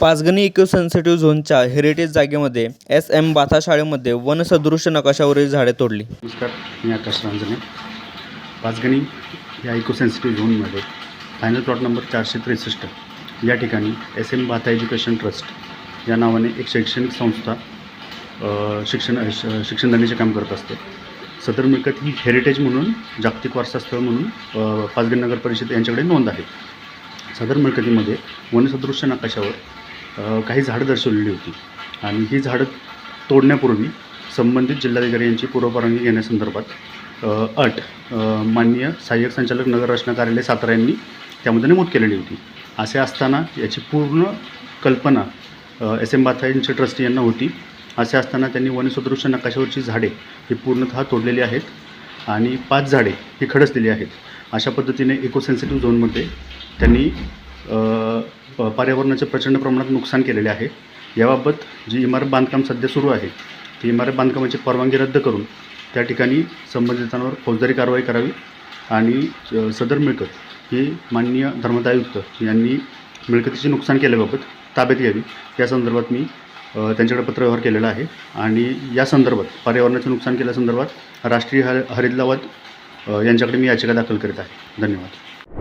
Panchgani eco sensitive झोनच्या heritage जागेमध्ये S M Batha शाळेमध्ये वनसदृश नकाशावरील झाडे तोडली. नमस्कार मी आकाश रांजणे. पाचगणी या इको सेन्सिटिव्ह झोनमध्ये फायनल प्लॉट नंबर चारशे त्रेसष्ट. या ठिकाणी S M Batha education trust या नावाने एक शैक्षणिक संस्था शिक्षण श- शिक्षण देण्याचे काम करत असते. सदर मिळकत ही हेरिटेज म्हणून जागतिक वारसा स्थळ म्हणून पाचगणी नगर परिषद यांच्याकडे नोंद आहे. सदर मिळकतीमध्ये वनसदृश्य नकाशावर काही झाडं दर्शवलेली होती. आणि ही झाडं तोडण्यापूर्वी संबंधित जिल्हाधिकारी यांची पूर्वपरवानगी घेण्यासंदर्भात अट माननीय सहाय्यक संचालक नगर रचना कार्यालय सातारा यांनी त्यामध्ये नमूद केलेली होती. असे असताना याची पूर्ण कल्पना एस एम बाथा यांचे ट्रस्टी यांना होती. असे असताना त्यांनी वनसदृश्य नकाशावरची झाडे ही पूर्णतः तोडलेली आहेत आणि पाच झाडे ही खडसलेली आहेत. अशा पद्धतीने इको सेन्सिटिव्ह झोनमध्ये त्यांनी पर्यावरणाचे प्रचंड प्रमाणात नुकसान केलेले आहे. याबाबत जी इमारत बांधकाम सध्या सुरू आहे ती इमारत बांधकामाची परवानगी रद्द करून त्या ठिकाणी संबंधितांवर फौजदारी कारवाई करावी आणि सदर मिळकत ही माननीय धर्मदायुक्त यांनी मिळकतीचे नुकसान केल्याबाबत ताब्यात घ्यावी. या संदर्भात मी त्यांच्याकडे पत्रव्यवहार केलेला आहे आणि या संदर्भात पर्यावरणाचे नुकसान केल्यासंदर्भात राष्ट्रीय हर हरित यांच्याकडे मी याचिका दाखल करीत आहे. धन्यवाद.